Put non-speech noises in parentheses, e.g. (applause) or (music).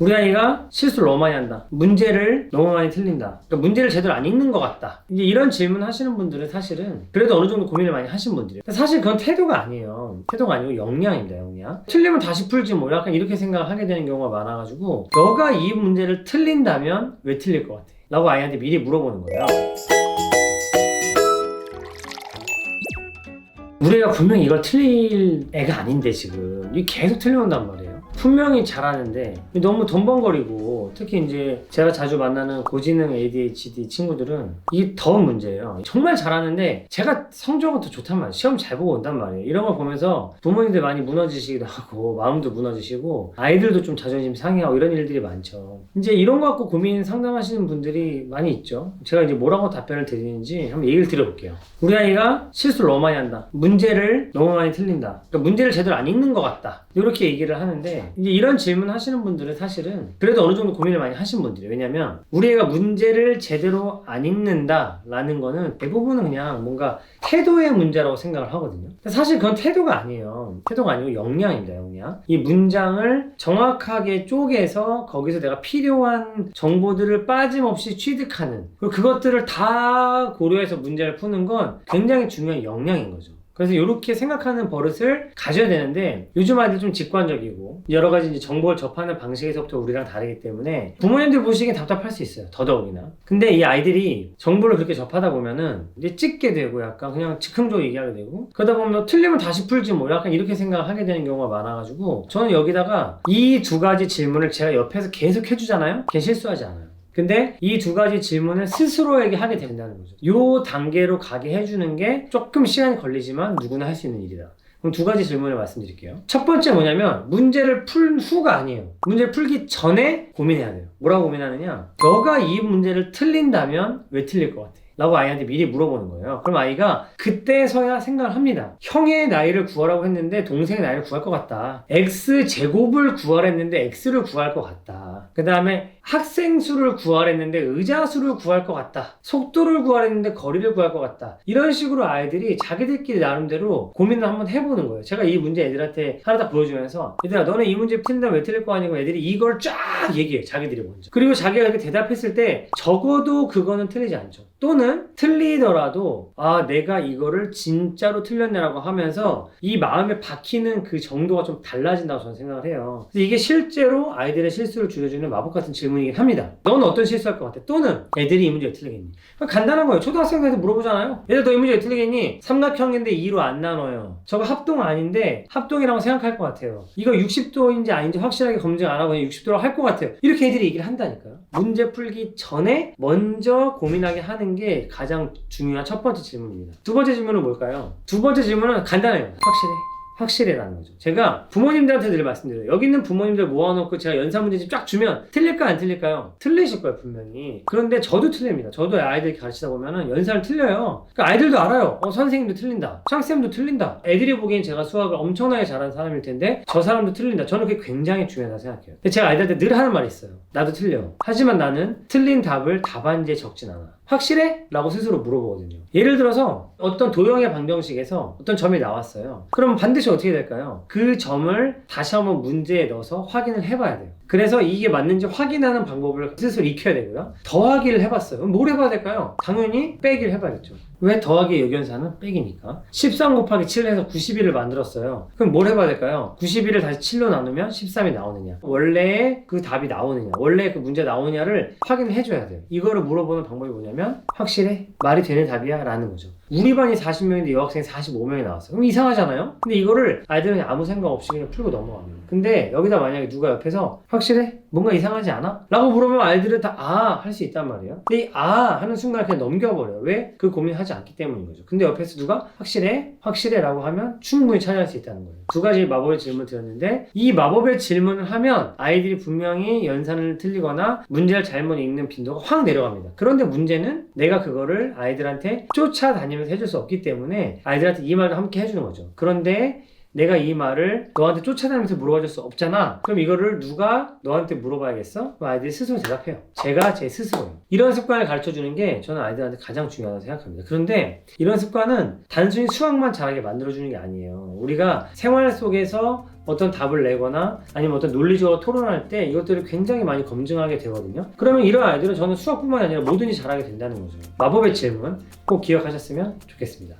우리 아이가 실수를 너무 많이 한다. 문제를 너무 많이 틀린다. 그러니까 문제를 제대로 안 읽는 것 같다. 이제 이런 질문 하시는 분들은 사실은 그래도 어느 정도 고민을 많이 하신 분들이에요. 사실 그건 태도가 아니에요. 태도가 아니고 역량입니다, 역량. 틀리면 다시 풀지 뭐 약간 이렇게 생각을 하게 되는 경우가 많아가지고 너가 이 문제를 틀린다면 왜 틀릴 것 같아? 라고 아이한테 미리 물어보는 거예요. 우리가 분명히 이걸 틀릴 애가 아닌데 지금 이 계속 틀려온단 말이에요. 분명히 잘하는데 너무 덤벙거리고 특히 이제 제가 자주 만나는 고지능 ADHD 친구들은 이게 더 문제예요. 정말 잘하는데 제가 성적은 더 좋단 말이에요. 시험 잘 보고 온단 말이에요. 이런 걸 보면서 부모님들 많이 무너지시기도 하고 (laughs) 마음도 무너지시고 아이들도 좀 자존심 상해하고 이런 일들이 많죠. 이제 이런 거 갖고 고민 상담하시는 분들이 많이 있죠. 제가 이제 뭐라고 답변을 드리는지 한번 얘기를 드려볼게요. 우리 아이가 실수를 너무 많이 한다. 문제를 너무 많이 틀린다. 그러니까 문제를 제대로 안 읽는 것 같다. 이렇게 얘기를 하는데 이제 이런 질문 하시는 분들은 사실은 그래도 어느 정도 고민을 많이 하신 분들이에요. 왜냐면 우리 애가 문제를 제대로 안 읽는다라는 거는 대부분은 그냥 뭔가 태도의 문제라고 생각을 하거든요. 근데 사실 그건 태도가 아니에요. 태도가 아니고 역량입니다, 역량. 이 문장을 정확하게 쪼개서 거기서 내가 필요한 정보들을 빠짐없이 취득하는 그리고 그것들을 다 고려해서 문제를 푸는 건 굉장히 중요한 역량인 거죠. 그래서 이렇게 생각하는 버릇을 가져야 되는데 요즘 아이들 좀 직관적이고 여러 가지 이제 정보를 접하는 방식에서부터 우리랑 다르기 때문에 부모님들 보시기엔 답답할 수 있어요. 더더욱이나. 근데 이 아이들이 정보를 그렇게 접하다 보면은 이제 찍게 되고 약간 그냥 즉흥적으로 얘기하게 되고 그러다 보면 너 틀리면 다시 풀지 뭐 약간 이렇게 생각을 하게 되는 경우가 많아가지고 저는 여기다가 이 두 가지 질문을 제가 옆에서 계속 해주잖아요. 걔 실수하지 않아요. 근데 이 두 가지 질문을 스스로에게 하게 된다는 거죠. 요 단계로 가게 해주는 게 조금 시간이 걸리지만 누구나 할 수 있는 일이다. 그럼 두 가지 질문을 말씀드릴게요. 첫 번째 뭐냐면 문제를 풀 후가 아니에요. 문제를 풀기 전에 고민해야 돼요. 뭐라고 고민하느냐? 너가 이 문제를 틀린다면 왜 틀릴 것 같아? 라고 아이한테 미리 물어보는 거예요. 그럼 아이가 그때서야 생각을 합니다. 형의 나이를 구하라고 했는데 동생의 나이를 구할 것 같다. x 제곱을 구하라 했는데 x를 구할 것 같다. 그 다음에 학생 수를 구하라 했는데 의자 수를 구할 것 같다. 속도를 구하라 했는데 거리를 구할 것 같다. 이런 식으로 아이들이 자기들끼리 나름대로 고민을 한번 해보는 거예요. 제가 이 문제 애들한테 하나 다 보여주면서 얘들아 너네 이 문제 틀린다면 왜 틀릴 거 아니고 애들이 이걸 쫙 얘기해 자기들이 먼저. 그리고 자기가 이렇게 대답했을 때 적어도 그거는 틀리지 않죠. 또는 틀리더라도 아 내가 이거를 진짜로 틀렸네라고 하면서 이 마음에 박히는 그 정도가 좀 달라진다고 저는 생각을 해요. 이게 실제로 아이들의 실수를 줄여주는 마법 같은 질문이긴 합니다. 넌 어떤 실수할 것 같아? 또는 애들이 이 문제 왜 틀리겠니? 간단한 거예요. 초등학생한테 물어보잖아요. 얘들 너 이 문제 왜 틀리겠니? 삼각형인데 2로 안 나눠요. 저거 합동 아닌데 합동이라고 생각할 것 같아요. 이거 60도인지 아닌지 확실하게 검증 안 하고 그냥 60도라고 할것 같아요. 이렇게 애들이 얘기를 한다니까요. 문제 풀기 전에 먼저 고민하게 하는 게 가장 중요한 첫 번째 질문입니다. 두 번째 질문은 뭘까요? 두 번째 질문은 간단해요. 확실해. 확실해라는 거죠. 제가 부모님들한테 늘 말씀드려요. 여기 있는 부모님들 모아놓고 제가 연산 문제집 쫙 주면 틀릴까 안 틀릴까요? 틀리실 거예요 분명히. 그런데 저도 틀립니다. 저도 아이들 가르치다 보면은 연산을 틀려요. 그러니까 아이들도 알아요. 어 선생님도 틀린다. 창쌤도 틀린다. 애들이 보기엔 제가 수학을 엄청나게 잘하는 사람일 텐데 저 사람도 틀린다. 저는 그게 굉장히 중요하다 생각해요. 근데 제가 아이들한테 늘 하는 말이 있어요. 나도 틀려. 하지만 나는 틀린 답을 답안지에 적진 않아. 확실해? 라고 스스로 물어보거든요. 예를 들어서 어떤 도형의 방정식에서 어떤 점이 나왔어요. 그럼 반드시 어떻게 될까요? 그 점을 다시 한번 문제에 넣어서 확인을 해봐야 돼요. 그래서 이게 맞는지 확인하는 방법을 스스로 익혀야 되고요. 더하기를 해봤어요. 뭘 해봐야 될까요? 당연히 빼기를 해봐야겠죠. 왜 더하기 역연사는 빼기니까. 13 곱하기 7을 해서 91을 만들었어요. 그럼 뭘 해봐야 될까요? 91을 다시 7로 나누면 13이 나오느냐. 원래 그 답이 나오느냐. 원래 그 문제 나오느냐를 확인을 해줘야 돼요. 이거를 물어보는 방법이 뭐냐면 확실해? 말이 되는 답이야? 라는 거죠. 우리 반이 40명인데 여학생이 45명이 나왔어요. 그럼 이상하잖아요? 근데 이거를 아이들은 아무 생각 없이 그냥 풀고 넘어갑니다. 근데 여기다 만약에 누가 옆에서 확실해? 뭔가 이상하지 않아? 라고 물으면 아이들은 다 아! 할 수 있단 말이에요. 근데 이 아! 하는 순간 그냥 넘겨버려요. 왜? 그 고민하지 않기 때문인 거죠. 근데 옆에서 누가 확실해? 확실해? 라고 하면 충분히 찾아낼 수 있다는 거예요. 두 가지 마법의 질문 드렸는데 이 마법의 질문을 하면 아이들이 분명히 연산을 틀리거나 문제를 잘못 읽는 빈도가 확 내려갑니다. 그런데 문제는 내가 그거를 아이들한테 쫓아다 니면서 해줄 수 없기 때문에 아이들한테 이 말도 함께 해주는 거죠. 그런데 내가 이 말을 너한테 쫓아다니면서 물어봐줄 수 없잖아. 그럼 이거를 누가 너한테 물어봐야겠어? 그럼 아이들이 스스로 대답해요. 제가 제 스스로요. 이런 습관을 가르쳐 주는 게 저는 아이들한테 가장 중요하다고 생각합니다. 그런데 이런 습관은 단순히 수학만 잘하게 만들어주는 게 아니에요. 우리가 생활 속에서 어떤 답을 내거나 아니면 어떤 논리적으로 토론할 때 이것들을 굉장히 많이 검증하게 되거든요. 그러면 이런 아이들은 저는 수학뿐만 아니라 뭐든지 잘하게 된다는 거죠. 마법의 질문 꼭 기억하셨으면 좋겠습니다.